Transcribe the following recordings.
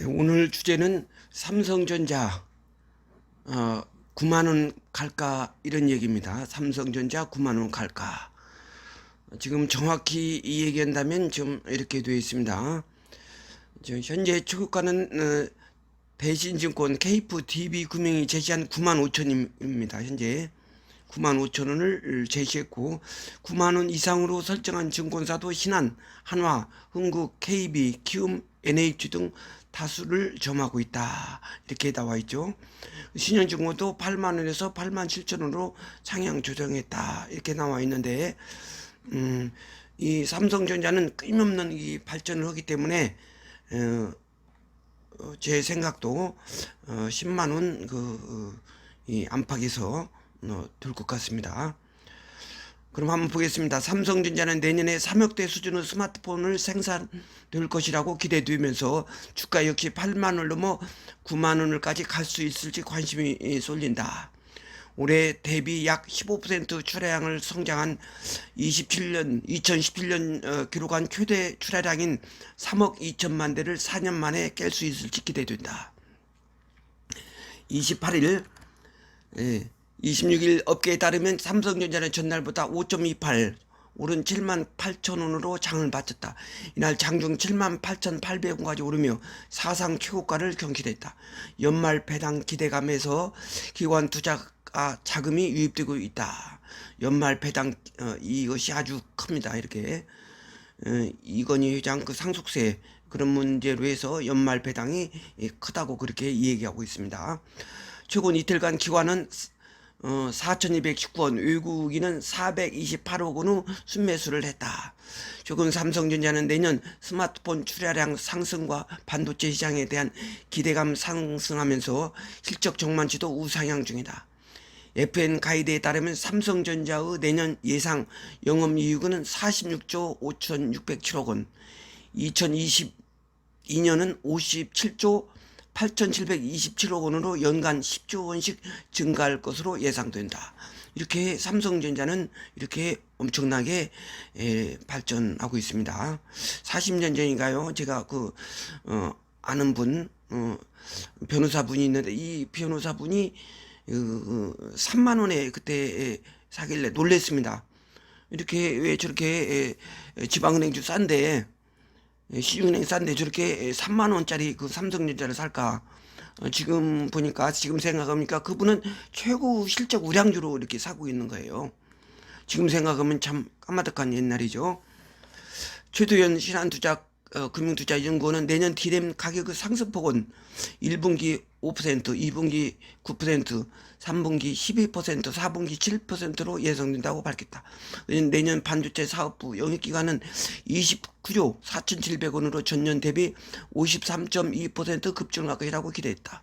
예, 오늘 주제는 삼성전자 어, 9만 원 갈까 이런 얘기입니다. 삼성전자 9만 원 갈까. 지금 정확히 이 얘기한다면 좀 이렇게 되어 있습니다. 저 현재 어, 대신증권 케이프 DB 금융이 제시한 9만 5천입니다. 현재 9만 5천 원을 제시했고 9만 원 이상으로 설정한 증권사도 신한, 한화, 흥국, KB, 키움, NH 등 다수를 점하고 있다. 이렇게 나와 있죠. 신현증권도 8만 원에서 8만 7천 원으로 상향 조정했다. 이렇게 나와 있는데 음, 이 삼성전자는 끊임없는 이 발전을 하기 때문에 어, 어, 제 생각도 어, 10만 원그 이 안팎에서 어, 될것 같습니다. 그럼 한번 보겠습니다. 삼성전자는 내년에 3억대 수준의 스마트폰을 생산될 것이라고 기대되면서 주가 역시 8만 원을 넘어 9만 원을까지 갈 수 있을지 관심이 예, 쏠린다. 올해 대비 약 15% 출하량을 성장한 27년 2017년 어, 기록한 최대 출하량인 3억 2천만 대를 4년 만에 깰 수 있을지 기대된다. 28일 예, 26일 업계에 따르면 삼성전자는 전날보다 5.28 오른 7만 8천 원으로 장을 마쳤다. 이날 장중 7만 8천 8백원까지 오르며 사상 최고가를 경신했다. 연말 배당 기대감에서 기관 투자가 자금이 유입되고 있다. 연말 배당 어, 이것이 아주 큽니다. 이렇게 어, 이건희 회장 그 상속세 그런 문제로 해서 연말 배당이 예, 크다고 그렇게 얘기하고 있습니다. 최근 이틀간 기관은 어, 4,219원, 외국인은 428억 원의 순매수를 했다. 최근 삼성전자는 내년 스마트폰 출하량 상승과 반도체 시장에 대한 기대감 상승하면서 실적 전망치도 우상향 중이다. FN 가이드에 따르면 삼성전자의 내년 예상 영업이익은 46조 5,607억 원, 2022년은 57조 8,727억 원으로 연간 10조 원씩 증가할 것으로 예상된다. 이렇게 삼성전자는 이렇게 엄청나게 에, 발전하고 있습니다. 40년 전인가요? 제가 그 어, 아는 분 어, 변호사분이 있는데 이 변호사분이 그, 그 3만 원에 그때 사길래 놀랬습니다. 이렇게 왜 저렇게 에, 지방은행주 싼데 예, 시중은행 싼데 저렇게 3만 원짜리 그 삼성전자를 살까? 어, 지금 보니까 지금 생각하니까 그분은 최고 실적 우량주로 이렇게 사고 있는 거예요. 지금 생각하면 참 까마득한 옛날이죠. 최도현 신한투자 어, 금융투자 연구원은 내년 디램 가격의 상승폭은 1분기 5%, 2분기 9%, 3분기 12%, 4분기 7%로 예상된다고 밝혔다. 내년 반도체 사업부 영업기간은 29조 4,700원으로 전년 대비 53.2% 급증할 것이라고 기대했다.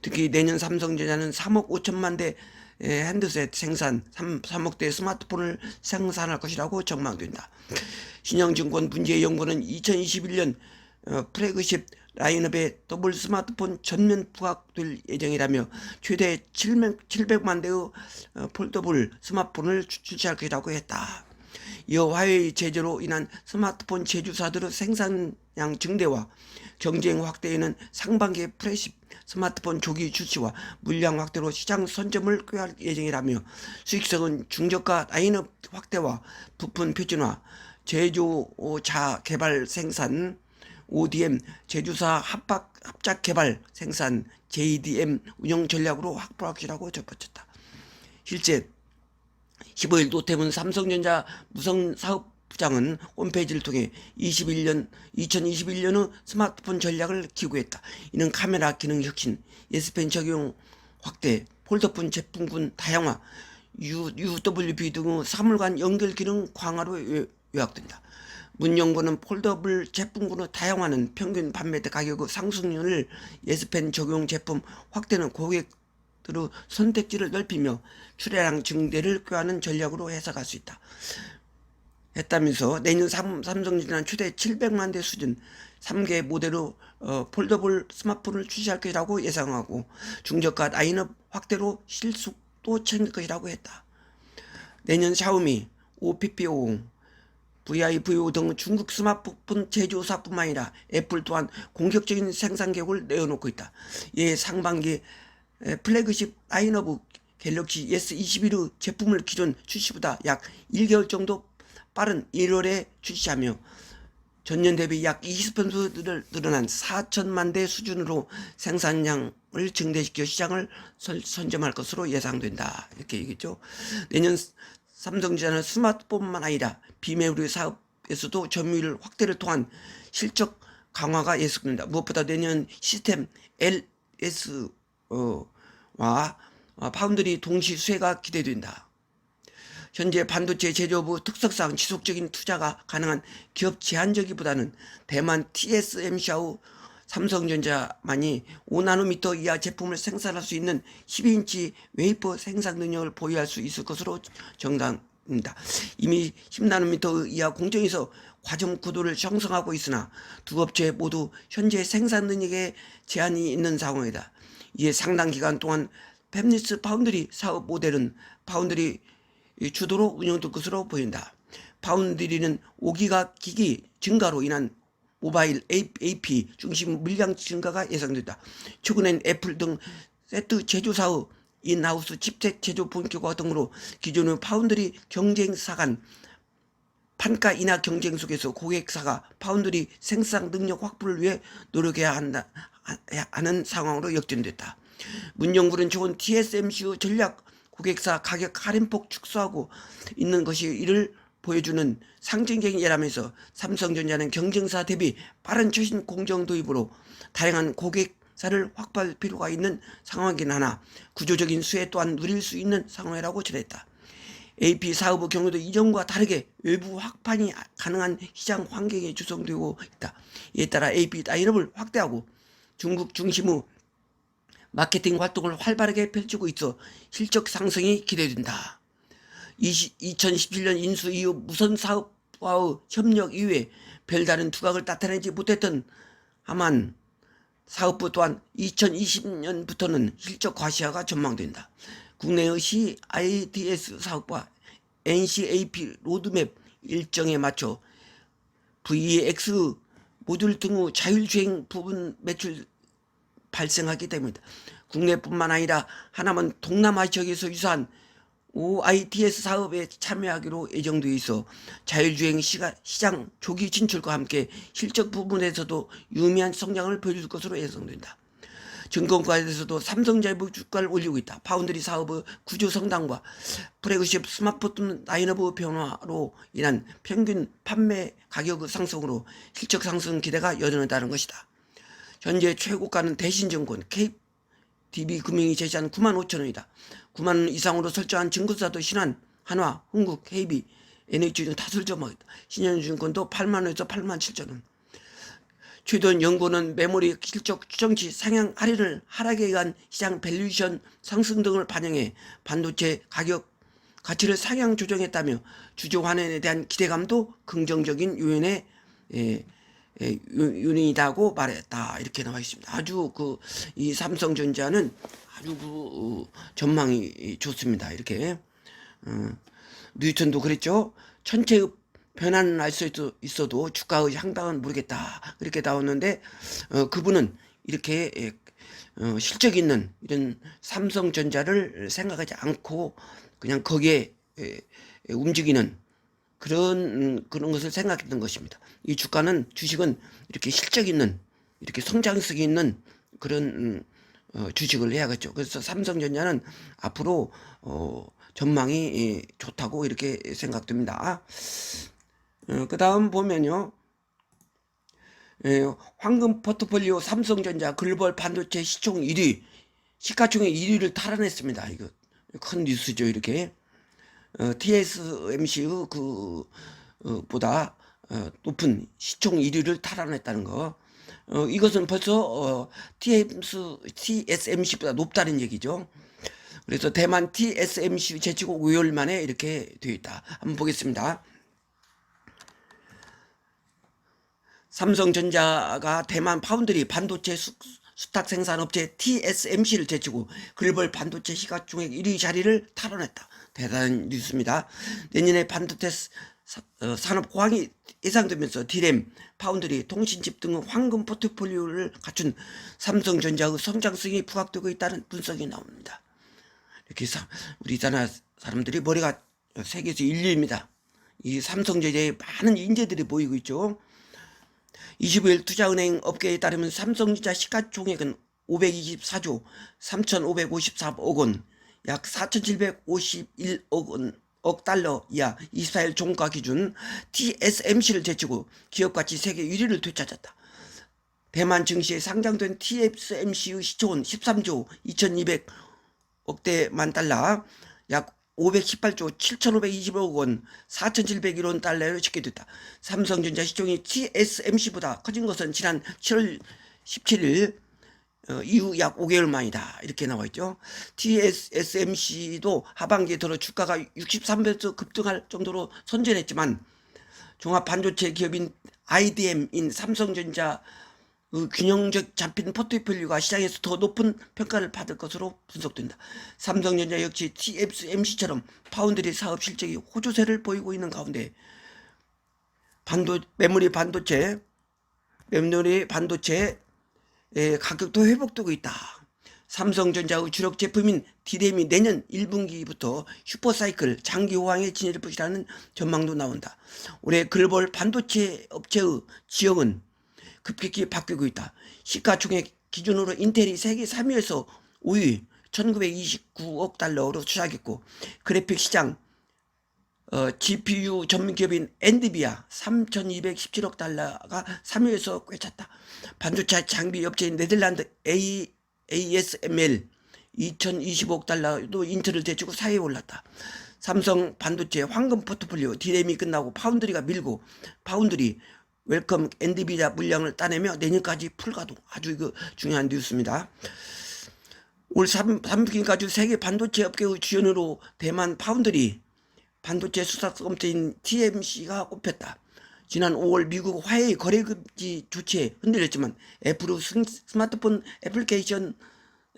특히 내년 삼성전자는 3억 5천만 대 핸드셋 생산 3, 3억 대 스마트폰을 생산할 것이라고 전망된다. 신영증권 문제연구는 2021년 어, 플래그십 라인업에 더블 스마트폰 전면 부각될 예정이라며 최대 700 만 대의 어, 폴더블 스마트폰을 출시할 것이라고 했다. 이어 화웨이 제재로 인한 스마트폰 제조사들의 생산량 증대와 경쟁 확대에는 상반기에 프레십 스마트폰 조기 출시와 물량 확대로 시장 선점을 꾀할 예정이라며 수익성은 중저가 라인업 확대와 부품 표준화, 제조자 개발 생산, ODM 제조사 합박 합작 개발 생산 JDM 운영 전략으로 확보할 것이라고 접붙였다. 실제 15일 노태문 삼성전자 무성 사업 부장은 홈페이지를 통해 21년 2021년의 스마트폰 전략을 기고했다. 이는 카메라 기능 혁신, 예스펜 적용 확대, 폴더폰 제품군 다양화, UWB 등의 사물간 연결 기능 강화로 요약된다. 문연구는 폴더블 제품군의 다양화는 평균 판매대 가격의 상승률을 예스펜 적용 제품 확대는 고객들의 선택지를 넓히며 출하량 증대를 꾀하는 전략으로 해석할 수 있다. 했다면서 내년 삼, 삼성전자는 최대 700만 대 수준 3개 모델로 어, 폴더블 스마트폰을 출시할 것이라고 예상하고 중저가 라인업 확대로 실속도 챙길 것이라고 했다. 내년 샤오미 OPP50 VI, VO 등 중국 스마트폰 제조사뿐만 아니라 애플 또한 공격적인 생산 계획을 내어놓고 있다. 이에 상반기 에, 플래그십 라인업 갤럭시 S21의 제품을 기존 출시보다 약 1개월 정도 빠른 1월에 출시하며 전년 대비 약 20% 늘어난 4천만 대 수준으로 생산량을 증대시켜 시장을 설- 선점할 것으로 예상된다. 이렇게 얘기했죠. 내년 삼성전자는 스마트폰만 아니라 비메모리 사업에서도 점유율 확대를 통한 실적 강화가 예상된다. 무엇보다 내년 시스템 LS와 파운드리 동시 수혜가 기대된다. 현재 반도체 제조부 특성상 지속적인 투자가 가능한 기업 제한적이보다는 대만 TSMC하고 삼성전자만이 5나노미터 이하 제품을 생산할 수 있는 12인치 웨이퍼 생산 능력을 보유할 수 있을 것으로 정당입니다. 이미 10나노미터 이하 공정에서 과정 구도를 형성하고 있으나 두 업체 모두 현재 생산 능력에 제한이 있는 상황이다. 이에 상당 기간 동안 팹리스 파운드리 사업 모델은 파운드리 주도로 운영될 것으로 보인다. 파운드리는 5기가 기기 증가로 인한 모바일 AP 중심 물량 증가가 예상된다. 최근엔 애플 등 세트 제조사의 인하우스 칩셋 제조 본격화 등으로 기존의 파운드리 경쟁사 간 판가 인하 경쟁 속에서 고객사가 파운드리 생산 능력 확보를 위해 노력해야 한다, 하- 하는 상황으로 역전됐다. 문영불은 좋은 TSMC의 전략 고객사 가격 할인폭 축소하고 있는 것이 이를 보여주는 상징적인 예라면서 삼성전자는 경쟁사 대비 빠른 최신 공정 도입으로 다양한 고객사를 확보할 필요가 있는 상황이긴 하나 구조적인 수혜 또한 누릴 수 있는 상황이라고 전했다. AP 사업의 경우도 이전과 다르게 외부 확판이 가능한 시장 환경에 조성되고 있다. 이에 따라 AP 라인업을 확대하고 중국 중심의 마케팅 활동을 활발하게 펼치고 있어 실적 상승이 기대된다. 20, 2017년 인수 이후 무선 사업과의 협력 이후에 별다른 두각을 나타내지 못했던 하만 사업부 또한 2020년부터는 실적 과시화가 전망된다. 국내의 CIDS 사업과 NCAP 로드맵 일정에 맞춰 VX 모듈 등의 자율주행 부분 매출 발생하기 때문이다. 국내뿐만 아니라 하나만 동남아 지역에서 유사한 OITS 사업에 참여하기로 예정되어 있어 자율주행 시가, 시장 조기 진출과 함께 실적 부분에서도 유의미한 성장을 보여줄 것으로 예상된다. 증권가에서도 삼성전자 주가를 올리고 있다. 파운드리 사업의 구조 성장과 프레그십 스마트폰 라인업 변화로 인한 평균 판매 가격 상승으로 실적 상승 기대가 여전하다는 것이다. 현재 최고가는 대신증권 KDB 금융이 제시한 9만 5천 원이다. 9만 원 이상으로 설정한 증권사도 신한, 한화, 흥국, KB, NH 등 다수를 점하겠다. 신현증권도 8만 원에서 8만 7천 원. 최근 연구는 메모리 실적 추정치 상향 할인을 하락에 의한 시장 밸류에이션 상승 등을 반영해 반도체 가격 가치를 상향 조정했다며 주주 환원에 대한 기대감도 긍정적인 요인의 예, 예, 요- 요인이라고 말했다 이렇게 나와 있습니다. 아주 그 이 삼성전자는 아주 그 어, 전망이 좋습니다. 이렇게 어, 뉴턴도 그랬죠. 천체의 변화는 알 수 있어도 주가의 향방은 모르겠다. 그렇게 나왔는데 어, 그분은 이렇게 예, 어, 실적 있는 이런 삼성전자를 생각하지 않고 그냥 거기에 예, 예, 움직이는 그런 음, 그런 것을 생각했던 것입니다. 이 주가는 주식은 이렇게 실적 있는 이렇게 성장성이 있는 그런 음, 어, 주식을 해야겠죠. 그래서 삼성전자는 앞으로 어, 전망이 예, 좋다고 이렇게 생각됩니다. 어, 그 다음 보면요. 예, 황금 포트폴리오 삼성전자 글로벌 반도체 시총 1위, 시가총액 1위를 탈환했습니다. 이거 큰 뉴스죠, 이렇게. 어, TSMC의 그 어, 보다 어, 높은 시총 1위를 탈환했다는 거. 어, 이것은 벌써 어, TMS, TSMC보다 높다는 얘기죠. 그래서 대만 TSMC 제치고 5일 만에 이렇게 되어 있다. 한번 보겠습니다. 삼성전자가 대만 파운드리 반도체 수, 수탁 생산 업체 TSMC를 제치고 글로벌 반도체 시가총액 1위 자리를 탈환했다. 대단한 뉴스입니다. 내년에 반도체 어, 산업 호황이 예상되면서 디램, 파운드리, 통신칩 등 황금 포트폴리오를 갖춘 삼성전자의 성장성이 부각되고 있다는 분석이 나옵니다. 이렇게 사, 우리 나라 사람들이 머리가 세계에서 1위입니다. 이 삼성전자에 많은 인재들이 모이고 있죠. 25일 투자은행 업계에 따르면 삼성전자 시가총액은 524조 3,554억 원, 약 4,751억 원, 억 달러 이하 24일 종가 기준 TSMC를 제치고 기업 가치 세계 1위를 되찾았다. 대만 증시에 상장된 TSMC의 시초는 13조 2,200억대만 달러, 약 518조 7,520억 원, 4,701원 달러로 집계됐다. 삼성전자 시총이 TSMC보다 커진 것은 지난 7월 17일 어, 이후 약 5개월 만이다. 이렇게 나와 있죠. TSMC도 하반기에 들어 주가가 63배에서 급등할 정도로 선전했지만 종합 반도체 기업인 IDM인 삼성전자 그 균형적 잡힌 포트폴리오가 시장에서 더 높은 평가를 받을 것으로 분석된다. 삼성전자 역시 TSMC처럼 파운드리 사업 실적이 호조세를 보이고 있는 가운데 반도 메모리 반도체 메모리 반도체 의 가격도 회복되고 있다. 삼성전자의 주력 제품인 디램이 내년 1분기부터 슈퍼사이클 장기 호황에 진입할 것이라는 전망도 나온다. 올해 글로벌 반도체 업체의 지형은 급격히 바뀌고 있다. 시가총액 기준으로 인텔이 세계 3위에서 5위 1929억 달러로 추락했고 그래픽 시장 어, GPU 전문 기업인 엔디비아 3,217억 달러가 3위에서 꿰찼다. 반도체 장비 업체인 네덜란드 A, ASML 2,025억 달러도 인텔을 제치고 4위에 올랐다. 삼성 반도체 황금 포트폴리오 디램이 끝나고 파운드리가 밀고 파운드리 웰컴 엔디비아 물량을 따내며 내년까지 풀가동 아주 이거 중요한 뉴스입니다. 올 3, 3분기까지 세계 반도체 업계의 주연으로 대만 파운드리 반도체 수사성 업체인 TMC가 꼽혔다. 지난 5월 미국 화웨이 거래금지 조치에 흔들렸지만 애플의 스- 스마트폰 애플리케이션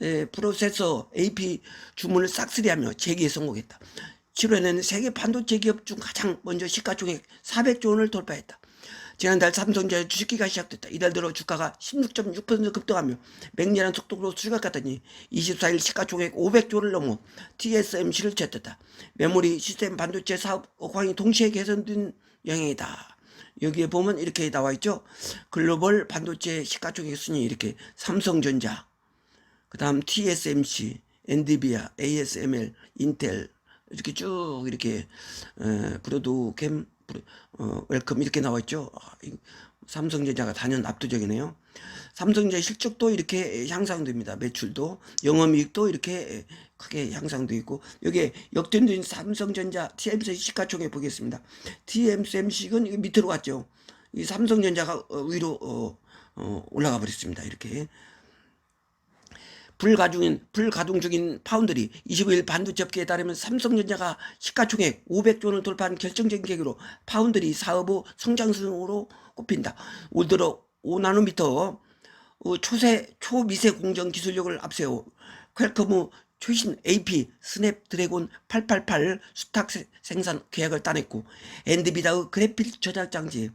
에, 프로세서 AP 주문을 싹쓸이하며 재기에 성공했다. 7월에는 세계 반도체 기업 중 가장 먼저 시가총액 400조 원을 돌파했다. 지난달 삼성전자 주식기가 시작됐다. 이달 들어 주가가 16.6% 급등하며 맹렬한 속도로 추격하더니 24일 시가총액 500조를 넘어 TSMC를 제쳤다. 메모리 시스템 반도체 사업 호황이 동시에 개선된 영향이다. 여기에 보면 이렇게 나와 있죠. 글로벌 반도체 시가총액 순위 이렇게 삼성전자, 그 다음 TSMC, 엔디비아, ASML, 인텔 이렇게 쭉 이렇게 에, 브로드캠, 브로- 어, 웰컴 이렇게 나와 있죠. 아, 이 삼성전자가 단연 압도적이네요. 삼성전자 실적도 이렇게 향상됩니다. 매출도 영업이익도 이렇게 크게 향상돼 있고 여기에 역전된 삼성전자 TMC 시가총액 보겠습니다. TMC는 이거 밑으로 갔죠. 이 삼성전자가 어, 위로 어, 어, 올라가 버렸습니다. 이렇게 불가중인 불가동 중인 파운드리 25일 반도체 업계에 따르면 삼성전자가 시가총액 500조 원을 돌파한 결정적인 계기로 파운드리 사업의 성장성으로 꼽힌다. 올 들어 5나노미터 어, 초세 초미세 공정 기술력을 앞세워 퀄컴의 최신 AP 스냅 드래곤 888 수탁 세- 생산 계약을 따냈고 엔드비다의 그래픽 저장 장치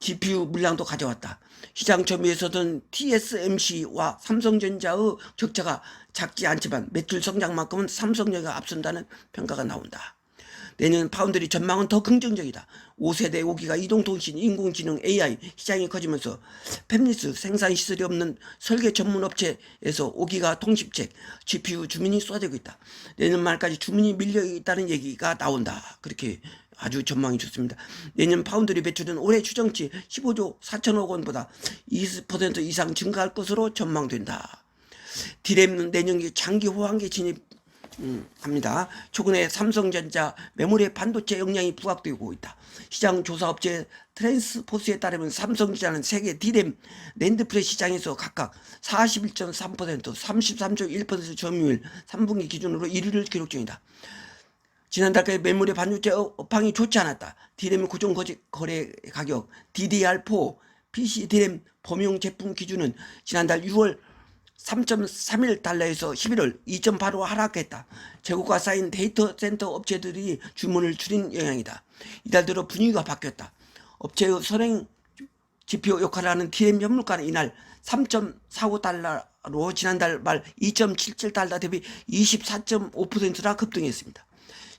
GPU 물량도 가져왔다. 시장 점유에서는 TSMC와 삼성전자의 격차가 작지 않지만 매출 성장만큼은 삼성전자가 앞선다는 평가가 나온다. 내년 파운드리 전망은 더 긍정적이다. 5세대 5기가 이동통신, 인공지능, AI 시장이 커지면서 팹리스 생산 시설이 없는 설계 전문 업체에서 5기가 통신책, GPU 주문이 쏟아지고 있다. 내년 말까지 주문이 밀려 있다는 얘기가 나온다. 그렇게 아주 전망이 좋습니다. 내년 파운드리 배출은 올해 추정치 15조 4천억 원보다 20% 이상 증가할 것으로 전망된다. 디램은 내년기 장기 호황기 진입 음, 합니다. 최근에 삼성전자 메모리 반도체 역량이 부각되고 있다. 시장 조사 업체 트랜스포스에 따르면 삼성전자는 세계 디램 랜드프레 시장에서 각각 41.3%, 33.1% 점유율 3분기 기준으로 1위를 기록 중이다. 지난달까지 반도체 업- 업황이 좋지 않았다. 디램 고정 거래- 가격 DDR4 PC 디램 범용 제품 기준은 지난달 6월 3.31 달러에서 11월 2.85 하락했다. 재고가 쌓인 데이터 센터 업체들이 주문을 줄인 영향이다. 이달 들어 분위기가 바뀌었다. 업체의 선행 지표 역할을 하는 DM 현물가는 이날 3.45달러로 지난달 말 2.77달러 대비 24.5%나 급등했습니다.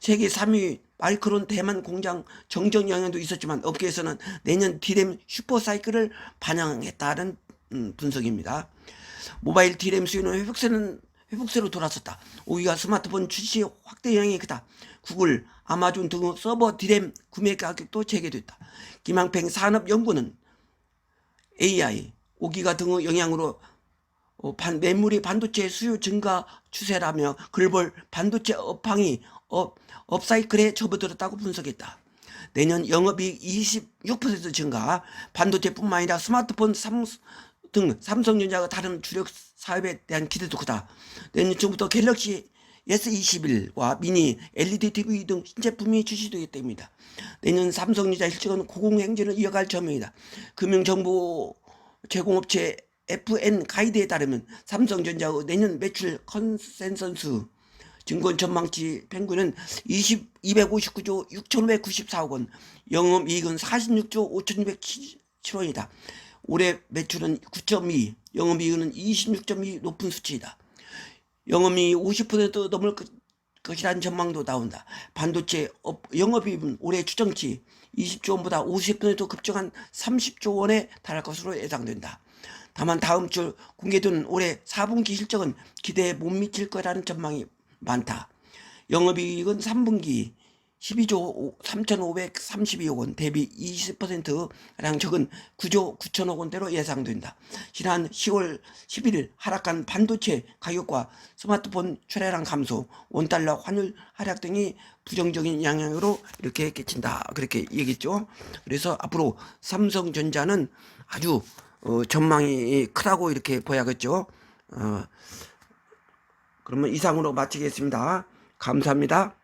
세계 3위 마이크론 대만 공장 정정 영향도 있었지만 업계에서는 내년 디램 슈퍼사이클을 반영했다는 음, 분석입니다. 모바일 디램 수요는 회복세는 회복세로 돌아섰다. 5위가 스마트폰 출시 확대 영향이 크다. 구글, 아마존 등 서버 디램 구매 가격도 재개됐다. 김항평 산업연구는 AI, 5기가 등의 영향으로 어, 반, 메모리 반도체 수요 증가 추세라며 글벌 반도체 업황이 업, 업사이클에 접어들었다고 분석했다. 내년 영업이익 26% 증가, 반도체뿐만 아니라 스마트폰 삼, 등 삼성전자가 다른 주력 사업에 대한 기대도 크다. 내년 초부터 갤럭시 S21과 미니, LED TV 등 신제품이 출시되기 때문이다. 내년 삼성전자 실적은 고공행진을 이어갈 전망이다. 금융정보 제공업체 FN 가이드에 따르면 삼성전자의 내년 매출 컨센서스 증권 전망치 평균은 20, 259조 6,594억 원, 영업 이익은 46조 5,607원이다. 올해 매출은 9.2, 영업 이익은 26.2 높은 수치이다. 영업이 50% 넘을 것- 것이라는 전망도 나온다. 반도체 업, 영업이익은 올해 추정치 20조 원보다 50% 급증한 30조 원에 달할 것으로 예상된다. 다만 다음 주 공개된 올해 4분기 실적은 기대에 못 미칠 거라는 전망이 많다. 영업이익은 3분기 12조 3,532억 원 대비 20%랑 적은 9조 9천억 원대로 예상된다. 지난 10월 11일 하락한 반도체 가격과 스마트폰 출하량 감소, 원달러 환율 하락 등이 부정적인 영향으로 이렇게 끼친다. 그렇게 얘기했죠. 그래서 앞으로 삼성전자는 아주 어, 전망이 크다고 이렇게 보야겠죠. 어, 그러면 이상으로 마치겠습니다. 감사합니다.